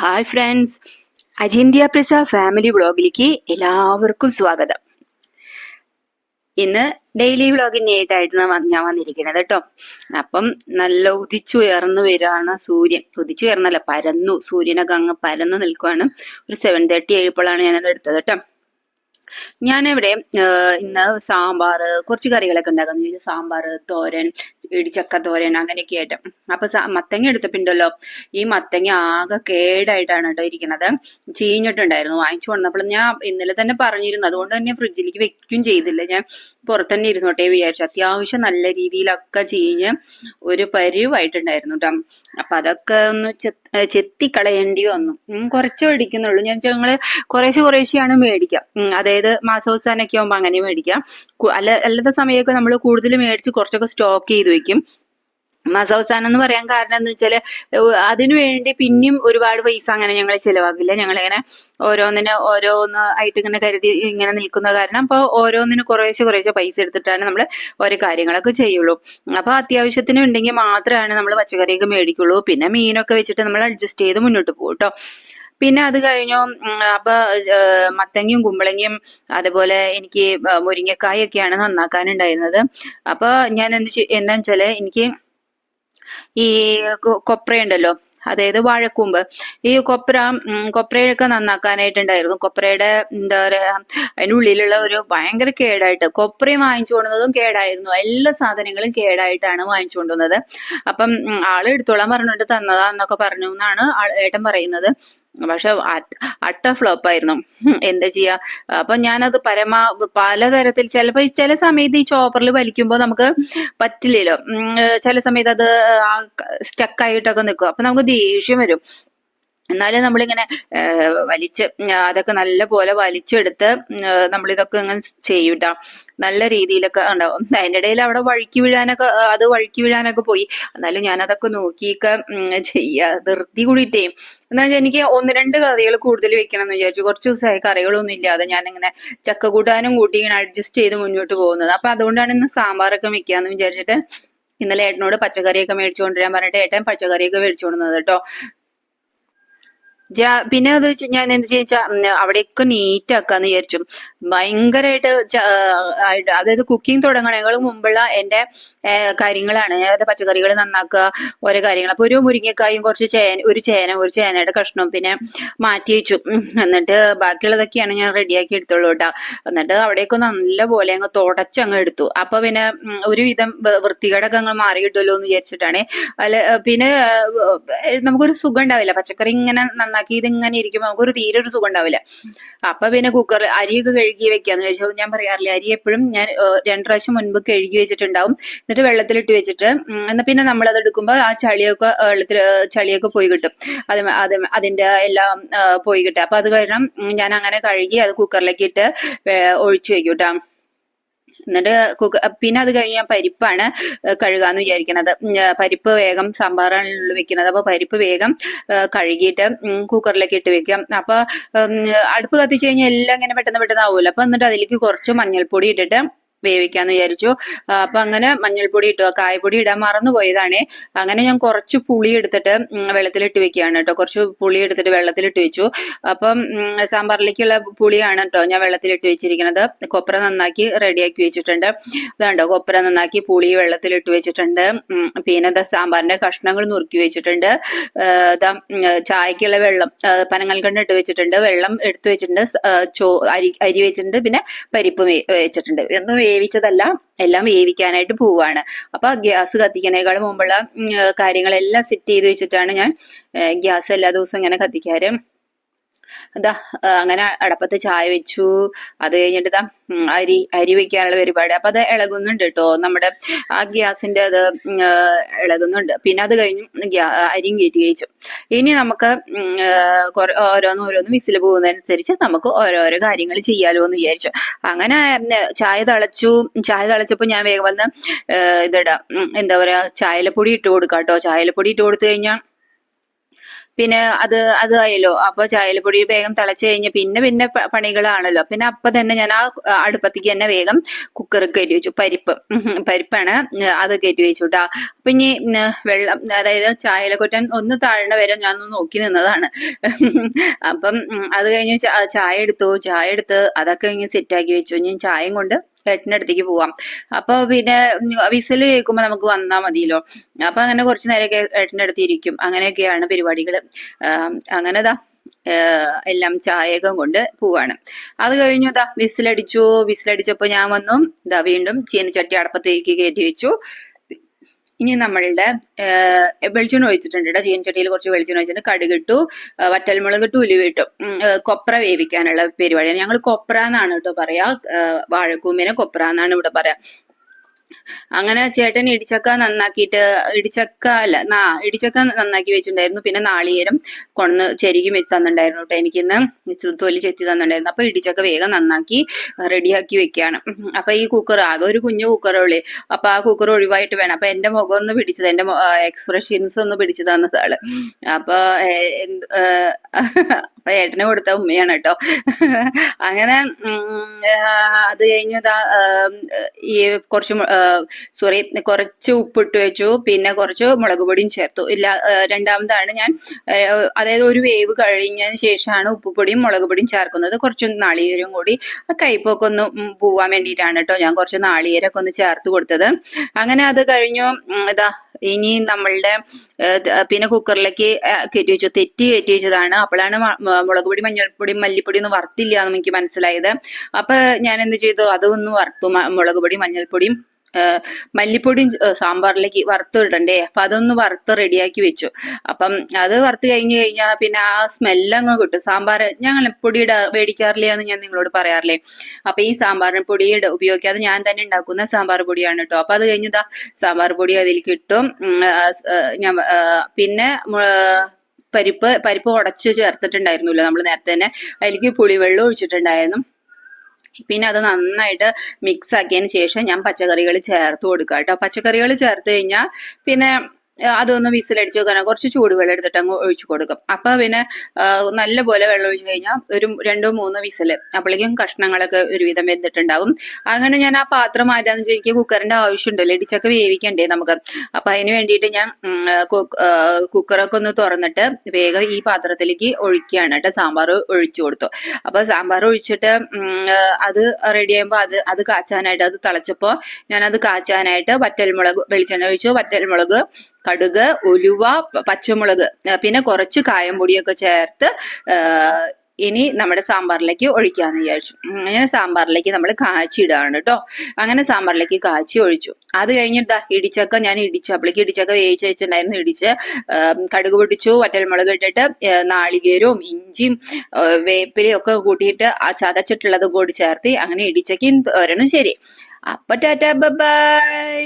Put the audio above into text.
Hi friends അജിന്ത്യ പ്രസ family വ്ളോഗിലേക്ക് എല്ലാവർക്കും സ്വാഗതം. ഇന്ന് ഡെയിലി വ്ളോഗിനായിട്ടായിരുന്നു വ- ഞാൻ വന്നിരിക്കുന്നത് കേട്ടോ അപ്പം നല്ല ഉദിച്ചുയർന്നു വരികയാണ് സൂര്യൻ. ഉദിച്ചുയർന്നല്ല പരന്നു. സൂര്യനൊക്കെ അങ്ങ് പരന്നു നിൽക്കുവാണ്. ഒരു സെവൻ തേർട്ടി ആയപ്പോഴാണ് ഞാനത് എടുത്തത് കേട്ടോ ഞാനിവിടെ ഇന്ന് സാമ്പാർ കുറച്ച് കറികളൊക്കെ ഉണ്ടാക്കുന്നു. സാമ്പാർ തോരൻ ഇടിച്ചക്ക തോരൻ അങ്ങനെയൊക്കെ ആയിട്ട്. അപ്പൊ മത്തങ്ങ എടുത്തപ്പിണ്ടല്ലോ ഈ മത്തങ്ങ ആകെ കേടായിട്ടാണ് കേട്ടോ ഇരിക്കുന്നത് ചീഞ്ഞിട്ടുണ്ടായിരുന്നു. വാങ്ങിച്ചു വന്നപ്പോൾ ഞാൻ ഇന്നലെ തന്നെ പറഞ്ഞിരുന്നു. അതുകൊണ്ട് തന്നെ ഫ്രിഡ്ജിലേക്ക് വെക്കും ചെയ്തില്ല. ഞാൻ പുറത്തന്നെ ഇരുന്നോട്ടെ വിചാരിച്ചു. അത്യാവശ്യം നല്ല രീതിയിലൊക്കെ ചീഞ്ഞ് ഒരു പരിവായിട്ടുണ്ടായിരുന്നു കേട്ടോ അപ്പൊ അതൊക്കെ ഒന്ന് ചെത്തിക്കളയേണ്ടി വന്നു. കുറച്ച് മേടിക്കുന്നുള്ളൂ. ഞാൻ ഞങ്ങൾ കുറേശ്ശെ കുറേശ്ശെയാണ് മേടിക്കുക ഉം, അതായത് മാസാവസാനൊക്കെ ആകുമ്പോൾ അങ്ങനെ മേടിക്കാം അല്ല അല്ലാത്ത സമയമൊക്കെ നമ്മൾ കൂടുതൽ മേടിച്ച് കുറച്ചൊക്കെ സ്റ്റോക്ക് ചെയ്ത് വെക്കും. മാസാവസാനം എന്ന് പറയാൻ കാരണം എന്ന് വെച്ചാൽ അതിനു വേണ്ടി പിന്നെയും ഒരുപാട് പൈസ അങ്ങനെ ഞങ്ങൾ ചിലവാക്കില്ല. ഞങ്ങൾ ഇങ്ങനെ ഓരോന്നിന് ഓരോന്ന് ആയിട്ട് ഇങ്ങനെ കരുതി ഇങ്ങനെ നിൽക്കുന്ന കാരണം അപ്പൊ ഓരോന്നിന് കുറേശ്ശെ കുറേശ്ശെ പൈസ എടുത്തിട്ടാണ് നമ്മൾ ഓരോ കാര്യങ്ങളൊക്കെ ചെയ്യുള്ളൂ. അപ്പൊ അത്യാവശ്യത്തിന് ഉണ്ടെങ്കിൽ മാത്രമാണ് നമ്മൾ പച്ചക്കറിയൊക്കെ മേടിക്കുള്ളൂ. പിന്നെ മീനൊക്കെ വെച്ചിട്ട് നമ്മൾ അഡ്ജസ്റ്റ് ചെയ്ത് മുന്നോട്ട് പോകും കേട്ടോ പിന്നെ അത് കഴിഞ്ഞു അപ്പൊ മത്തങ്ങയും കുമ്പളങ്ങയും അതുപോലെ എനിക്ക് മുരിങ്ങക്കായൊക്കെയാണ് നന്നാക്കാനുണ്ടായിരുന്നത്. അപ്പൊ ഞാൻ എന്ത് എന്താ വെച്ചാൽ എനിക്ക് ഈ കൊപ്രയുണ്ടല്ലോ അതായത് വാഴക്കൂമ്പ്. ഈ കൊപ്ര കൊപ്രയൊക്കെ നന്നാക്കാനായിട്ടുണ്ടായിരുന്നു. കൊപ്രയുടെ എന്താ പറയാ അതിനുള്ളിലുള്ള ഒരു ഭയങ്കര കേടായിട്ട് കൊപ്രയും വാങ്ങിച്ചു കൊണ്ടുവന്നതും കേടായിരുന്നു. എല്ലാ സാധനങ്ങളും കേടായിട്ടാണ് വാങ്ങിച്ചു കൊണ്ടുവന്നത്. അപ്പം ആൾ എടുത്തോളാൻ പറഞ്ഞിട്ട് തന്നതാന്നൊക്കെ പറഞ്ഞു എന്നാണ് ഏട്ടൻ പറയുന്നത്. പക്ഷെ അട്ട ഫ്ലോപ്പ് ആയിരുന്നു. എന്താ ചെയ്യാ? അപ്പൊ ഞാനത് പരമാ പലതരത്തിൽ ചിലപ്പോ ചില സമയത്ത് ഈ ചോപ്പറിൽ വലിക്കുമ്പോൾ നമുക്ക് പറ്റില്ലല്ലോ. ചില സമയത്ത് അത് സ്റ്റക്കായിട്ടൊക്കെ നിൽക്കും. അപ്പൊ നമുക്ക് ദേഷ്യം വരും. എന്നാലും നമ്മളിങ്ങനെ വലിച്ച് അതൊക്കെ നല്ല പോലെ വലിച്ചെടുത്ത് നമ്മളിതൊക്കെ ഇങ്ങനെ ചെയ്യൂട്ടാ. നല്ല രീതിയിലൊക്കെ ഉണ്ടാവും അതിന്റെ ഇടയിൽ അവിടെ വഴുക്കി വീഴാനൊക്കെ അത് വഴുക്കി വീഴാനൊക്കെ പോയി. എന്നാലും ഞാനതൊക്കെ നോക്കിയൊക്കെ ചെയ്യുക ചെയ്യാ. ധൃതി കൂടിയിട്ടേ. എന്നാ വെച്ചാൽ എനിക്ക് ഒന്ന് രണ്ട് കറികൾ കൂടുതൽ വെക്കണം എന്ന് വിചാരിച്ചു. കുറച്ച് ദിവസമായി കറികളൊന്നും ഇല്ലാതെ ഞാനിങ്ങനെ ചക്ക കൂട്ടാനും കൂട്ടി ഇങ്ങനെ അഡ്ജസ്റ്റ് ചെയ്ത് മുന്നോട്ട് പോകുന്നത്. അപ്പൊ അതുകൊണ്ടാണ് ഇന്ന് സാമ്പാറൊക്കെ വെക്കുക എന്ന് വിചാരിച്ചിട്ട് ഇന്നലെ ഏട്ടനോട് പച്ചക്കറിയൊക്കെ മേടിച്ചു കൊണ്ടുവരാൻ പറഞ്ഞിട്ട് ഏട്ടൻ പച്ചക്കറിയൊക്കെ മേടിച്ചു കൊണ്ടുവന്നത് കേട്ടോ. പിന്നെ അത് ഞാൻ എന്ത് ചോദിച്ചാ അവിടെയൊക്കെ നീറ്റ് ആക്കാന്ന് വിചാരിച്ചു. ഭയങ്കരമായിട്ട് അതായത് കുക്കിംഗ് തുടങ്ങണേക്കാൾ മുമ്പുള്ള എന്റെ കാര്യങ്ങളാണ്. അതായത് പച്ചക്കറികൾ നന്നാക്കുക ഓരോ കാര്യങ്ങൾ. അപ്പൊ ഒരു മുരിങ്ങക്കായും കുറച്ച് ചേന ഒരു ചേന ഒരു ചേനയുടെ കഷ്ണവും പിന്നെ മാറ്റി വെച്ചു. എന്നിട്ട് ബാക്കിയുള്ളതൊക്കെയാണ് ഞാൻ റെഡിയാക്കി എടുത്തോളൂ കേട്ടോ എന്നിട്ട് അവിടെയൊക്കെ നല്ല പോലെ അങ്ങ് തുടച്ചങ്ങ് എടുത്തു. അപ്പൊ പിന്നെ ഒരുവിധം വൃത്തികേടൊക്കെ അങ്ങ് മാറി കിട്ടുമല്ലോ എന്ന് വിചാരിച്ചിട്ടാണ്. അല്ല പിന്നെ നമുക്കൊരു സുഖം ഉണ്ടാവില്ല. പച്ചക്കറി ഇങ്ങനെ നന്നാക്കി ഇതിങ്ങനെ ഇരിക്കുമ്പോൾ നമുക്കൊരു തീരെ ഒരു സുഖം ഉണ്ടാവില്ല അപ്പൊ പിന്നെ കുക്കർ അരിയൊക്കെ കഴുകി വെക്കാന്ന് ചോദിച്ചാൽ ഞാൻ പറയാറില്ല അരി എപ്പോഴും ഞാൻ രണ്ടു പ്രാവശ്യം മുൻപ് കഴുകി വെച്ചിട്ടുണ്ടാവും. എന്നിട്ട് വെള്ളത്തിലിട്ട് വെച്ചിട്ട് എന്നാൽ എന്നാ പിന്നെ നമ്മൾ അത് എടുക്കുമ്പോൾ ആ ചളിയൊക്കെ വെള്ളത്തിൽ ചളിയൊക്കെ പോയി കിട്ടും. അത് അത് അതിന്റെ എല്ലാം പോയി കിട്ടും. അപ്പൊ അത് കാരണം ഞാൻ അങ്ങനെ കഴുകി അത് കുക്കറിലേക്ക് ഇട്ട് ഒഴിച്ചു വെക്കും കേട്ടോ എന്നിട്ട് കുക്ക പിന്നെ അത് കഴിഞ്ഞ് ഞാൻ പരിപ്പാണ് കഴുകാന്ന് വിചാരിക്കുന്നത് പരിപ്പ് വേഗം സാമ്പാറാണല്ലോ വെക്കുന്നത് അപ്പൊ പരിപ്പ് വേഗം കഴുകിയിട്ട് കുക്കറിലേക്ക് ഇട്ട് വെക്കാം. അപ്പൊ അടുപ്പ് കത്തിച്ച് കഴിഞ്ഞാൽ എല്ലാം ഇങ്ങനെ പെട്ടെന്ന് പെട്ടെന്ന് ആവുമല്ലോ. അപ്പൊ എന്നിട്ട് അതിലേക്ക് കുറച്ച് മഞ്ഞൾപ്പൊടി ഇട്ടിട്ട് വേവിക്കാന്ന് വിചാരിച്ചു. അപ്പൊ അങ്ങനെ മഞ്ഞൾപ്പൊടി ഇട്ടു. കായപ്പൊടി ഇടാൻ മറന്നു പോയതാണേ അങ്ങനെ ഞാൻ കുറച്ച് പുളി എടുത്തിട്ട് വെള്ളത്തിലിട്ട് വെക്കുകയാണ് കേട്ടോ. കുറച്ച് പുളി എടുത്തിട്ട് വെള്ളത്തിലിട്ട് വെച്ചു. അപ്പം സാമ്പാറിലേക്കുള്ള പുളിയാണ് കേട്ടോ ഞാൻ വെള്ളത്തിലിട്ട് വെച്ചിരിക്കുന്നത്. കൊപ്ര നന്നാക്കി റെഡിയാക്കി വെച്ചിട്ടുണ്ട്. ഇതാണ്ടോ കൊപ്ര നന്നാക്കി പുളി വെള്ളത്തിലിട്ട് വെച്ചിട്ടുണ്ട്. പിന്നെ ഇതാ സാമ്പാറിന്റെ കഷ്ണങ്ങൾ നുറുക്കി വെച്ചിട്ടുണ്ട്. ഇതാ ചായക്കുള്ള വെള്ളം പനങ്ങൽക്കണ്ണ് ഇട്ട് വെച്ചിട്ടുണ്ട്. വെള്ളം എടുത്തു വെച്ചിട്ടുണ്ട്. ചോ അരി അരി വെച്ചിട്ടുണ്ട്. പിന്നെ പരിപ്പ് വെച്ചിട്ടുണ്ട്. ഒന്നും വേവിച്ചതല്ല എല്ലാം വേവിക്കാനായിട്ട് പോവുകയാണ് അപ്പൊ ഗ്യാസ് കത്തിക്കണേക്കാൾ മുമ്പുള്ള കാര്യങ്ങളെല്ലാം സെറ്റ് ചെയ്ത് വെച്ചിട്ടാണ് ഞാൻ ഗ്യാസ് എല്ലാ ദിവസവും ഇങ്ങനെ കത്തിക്കാറ്. ആ, അങ്ങനെ അടപ്പത്ത് ചായ വെച്ചു. അത് കഴിഞ്ഞിട്ട് ഇതാ അരി അരി വെക്കാനുള്ള പരിപാടി. അപ്പൊ അത് ഇളകുന്നുണ്ട് കേട്ടോ നമ്മുടെ ആ ഗ്യാസിന്റെ അത് ഇളകുന്നുണ്ട്. പിന്നെ അത് കഴിഞ്ഞ് അരിയും കയറ്റി കഴിച്ചു. ഇനി നമുക്ക് ഓരോന്നും ഓരോന്നും മിക്സിൽ പോകുന്നതനുസരിച്ച് നമുക്ക് ഓരോരോ കാര്യങ്ങൾ ചെയ്യാലോ എന്ന് വിചാരിച്ചു. അങ്ങനെ ചായ തിളച്ചു. ചായ തിളച്ചപ്പോ ഞാൻ വേഗം വന്ന് ഇതിടാം എന്താ പറയാ ചായലപ്പൊടി ഇട്ട് കൊടുക്കാം കേട്ടോ ചായലപ്പൊടി ഇട്ട് കൊടുത്തു കഴിഞ്ഞാൽ പിന്നെ അത് അത് ആയല്ലോ. അപ്പൊ ചായലപ്പൊടി വേഗം തിളച്ചു കഴിഞ്ഞ് പിന്നെ പിന്നെ പണികളാണല്ലോ. പിന്നെ അപ്പൊ തന്നെ ഞാൻ ആ അടുപ്പത്തേക്ക് തന്നെ വേഗം കുക്കർ കയറ്റി വെച്ചു. പരിപ്പ്. പരിപ്പാണ് അത് കയറ്റി വെച്ചു കേട്ടോ അപ്പൊ ഇനി വെള്ളം അതായത് ചായലക്കൊറ്റൻ ഒന്ന് താഴ്ന്ന വരെ ഞാൻ നോക്കി നിന്നതാണ്. അപ്പം അത് കഴിഞ്ഞ് ചായ എടുത്തു. ചായ എടുത്ത് അതൊക്കെ ഇങ്ങനെ സെറ്റാക്കി വെച്ചു. ഞാൻ ചായയും കൊണ്ട് ഏട്ടന്റെ അടുത്തേക്ക് പോവാം. അപ്പൊ പിന്നെ വിസിൽ കേൾക്കുമ്പോ നമുക്ക് വന്നാ മതിയല്ലോ. അപ്പൊ അങ്ങനെ കുറച്ചു നേരമൊക്കെ ചേട്ടന്റെ അടുത്ത് ഇരിക്കും അങ്ങനെയൊക്കെയാണ് പരിപാടികൾ അങ്ങനെതാ എല്ലാം ചായകം കൊണ്ട് പോവാണ്. അത് കഴിഞ്ഞു ദാ വിസിലടിച്ചു. വിസിലടിച്ചപ്പോ ഞാൻ വന്നു. ദാ വീണ്ടും ചീനച്ചട്ടി അടപ്പത്തേക്ക് കയറ്റി വെച്ചു. ഇനി നമ്മളുടെ വെളിച്ചെണ്ണ ഒഴിച്ചിട്ടുണ്ട് കേട്ടോ ചീനച്ചട്ടിയിൽ കുറച്ച് വെളിച്ചെണ്ണ ഒഴിച്ചിട്ട് കടുകിട്ടു വറ്റൽമുളക് ഇട്ടു ഉലുവിട്ടു കൊപ്ര വേവിക്കാനുള്ള പരിപാടിയാണ്. ഞങ്ങൾ കൊപ്ര എന്നാണ് കേട്ടോ പറയാ. വാഴക്കൂമ്പിനെ കൊപ്ര എന്നാണ് ഇവിടെ പറയാ. അങ്ങനെ ചേട്ടൻ ഇടിച്ചക്ക നന്നാക്കിയിട്ട് ഇടിച്ചക്ക അല്ല നാ ഇടിച്ചക്ക നന്നാക്കി വെച്ചിട്ടുണ്ടായിരുന്നു. പിന്നെ നാളികേരം കൊണ്ണ് ചെരുകി വെച്ച് തന്നിട്ടുണ്ടായിരുന്നു കേട്ടോ. എനിക്കിന്ന് തൊലി ചെത്തി തന്നിട്ടുണ്ടായിരുന്നു. അപ്പൊ ഇടിച്ചക്ക വേഗം നന്നാക്കി റെഡിയാക്കി വെക്കുകയാണ്. അപ്പൊ ഈ കുക്കർ ആകെ ഒരു കുഞ്ഞു കുക്കറേ ഉള്ളേ. അപ്പൊ ആ കുക്കർ ഒഴിവായിട്ട് വേണം. അപ്പൊ എന്റെ മുഖം ഒന്ന് പിടിച്ചത്. എന്റെ എക്സ്പ്രഷൻസ് ഒന്ന് പിടിച്ചു തന്നത് ആൾ. അപ്പൊ അപ്പൊ ഏട്ടന് കൊടുത്ത ഉമ്മയാണ് കേട്ടോ. അങ്ങനെ അത് കഴിഞ്ഞു ഈ കുറച്ച് സോറി കുറച്ച് ഉപ്പിട്ട് വെച്ചു. പിന്നെ കുറച്ച് മുളക് പൊടിയും ചേർത്തു. ഇല്ല രണ്ടാമതാണ് ഞാൻ അതായത് ഒരു വേവ് കഴിഞ്ഞതിന് ശേഷമാണ് ഉപ്പുപൊടിയും മുളക് പൊടിയും ചേർക്കുന്നത്. കുറച്ച് നാളികേരവും കൂടി കയ്പൊക്കെ ഒന്ന് പോവാൻ വേണ്ടിയിട്ടാണ് കേട്ടോ ഞാൻ കുറച്ച് നാളികേരൊക്കെ ഒന്ന് ചേർത്ത് കൊടുത്തത്. അങ്ങനെ അത് കഴിഞ്ഞു ഇതാ ഇനി നമ്മളുടെ പിന്നെ കുക്കറിലേക്ക് കയറ്റി വെച്ചു. തെറ്റി കയറ്റി വെച്ചതാണ്. അപ്പോഴാണ് മുളക് പൊടി മഞ്ഞൾപ്പൊടി മല്ലിപ്പൊടി ഒന്നും വറുത്തില്ല എന്ന് എനിക്ക് മനസ്സിലായത്. അപ്പൊ ഞാൻ എന്ത് ചെയ്തു അതൊന്ന് വറുത്തു. മുളക് പൊടി മഞ്ഞൾപ്പൊടിയും മല്ലിപ്പൊടിയും സാമ്പാറിലേക്ക് വറുത്ത് ഇടണ്ടേ? അപ്പൊ അതൊന്ന് വറുത്ത് റെഡിയാക്കി വെച്ചു. അപ്പം അത് വറുത്ത് കഴിഞ്ഞ് കഴിഞ്ഞാൽ പിന്നെ ആ സ്മെല്ല് അങ്ങ് കിട്ടും. സാമ്പാർ ഞങ്ങൾ പൊടി ഇട മേടിക്കാറില്ല എന്ന് ഞാൻ നിങ്ങളോട് പറയാറില്ലേ? അപ്പൊ ഈ സാമ്പാറിന് പൊടി ഉപയോഗിക്കാതെ ഞാൻ തന്നെ ഉണ്ടാക്കുന്ന സാമ്പാർ പൊടിയാണ് കേട്ടോ അപ്പൊ അത് കഴിഞ്ഞതാ സാമ്പാർ പൊടി അതിൽ കിട്ടും. ഞാൻ പിന്നെ പരിപ്പ് പരിപ്പ് ഉടച്ച് ചേർത്തിട്ടുണ്ടായിരുന്നല്ലോ. നമ്മൾ നേരത്തെ തന്നെ അതിലേക്ക് പുളിവെള്ളം ഒഴിച്ചിട്ടുണ്ടായിരുന്നു. പിന്നെ അത് നന്നായിട്ട് മിക്സ് ആക്കിയതിന് ശേഷം ഞാൻ പച്ചക്കറികൾ ചേർത്ത് കൊടുക്കുക കേട്ടോ പച്ചക്കറികൾ ചേർത്ത് കഴിഞ്ഞാൽ പിന്നെ അതൊന്ന് വിസിലടിച്ച് വെക്കണം കുറച്ച് ചൂടുവെള്ളം എടുത്തിട്ട് അങ്ങ് ഒഴിച്ചു കൊടുക്കും. അപ്പൊ പിന്നെ നല്ല പോലെ വെള്ളം ഒഴിച്ചു കഴിഞ്ഞാൽ ഒരു രണ്ടോ മൂന്നോ വിസിൽ. അപ്പോഴേക്കും കഷ്ണങ്ങളൊക്കെ ഒരുവിധം വെന്തിട്ടുണ്ടാവും. അങ്ങനെ ഞാൻ ആ പാത്രം മാറ്റാന്ന് വെച്ചാൽ എനിക്ക് കുക്കറിന്റെ ആവശ്യമുണ്ടല്ലോ ഇടിച്ചൊക്കെ വേവിക്കണ്ടേ നമുക്ക്. അപ്പൊ അതിന് വേണ്ടിയിട്ട് ഞാൻ കുക്കറൊക്കെ ഒന്ന് തുറന്നിട്ട് വേഗം ഈ പാത്രത്തിലേക്ക് ഒഴിക്കുകയാണ് കേട്ടോ. സാമ്പാർ ഒഴിച്ചു കൊടുത്തു. അപ്പൊ സാമ്പാർ ഒഴിച്ചിട്ട് അത് റെഡി ആകുമ്പോൾ അത് അത് കാച്ചാനായിട്ട് അത് തിളച്ചപ്പോൾ ഞാൻ അത് കാച്ചാനായിട്ട് വറ്റൽമുളക് വെളിച്ചെണ്ണ ഒഴിച്ചു. വറ്റൽമുളക് കടുക് ഉലുവ പച്ചമുളക് പിന്നെ കുറച്ച് കായം പൊടിയൊക്കെ ചേർത്ത് ഇനി നമ്മുടെ സാമ്പാറിലേക്ക് ഒഴിക്കാന്ന് വിചാരിച്ചു. അങ്ങനെ സാമ്പാറിലേക്ക് നമ്മൾ കാച്ചി ഇടാണ് കേട്ടോ അങ്ങനെ സാമ്പാറിലേക്ക് കാച്ചി ഒഴിച്ചു. അത് കഴിഞ്ഞിട്ട് ഇടിച്ചക്ക ഞാൻ ഇടിച്ചു. അപ്പോഴേക്ക് ഇടിച്ചക്ക വേവിച്ച് വെച്ചിട്ടുണ്ടായിരുന്നു. ഇടിച്ച് കടുക് വറ്റൽ വറ്റൽമുളക് ഇട്ടിട്ട് നാളികേരവും ഇഞ്ചിയും വേപ്പിലയും ഒക്കെ കൂട്ടിയിട്ട് ആ ചതച്ചിട്ടുള്ളത് കൂടി ചേർത്തി അങ്ങനെ ഇടിച്ചക്കയും വരണം ശരി. അപ്പൊ ടാറ്റാ ബൈ.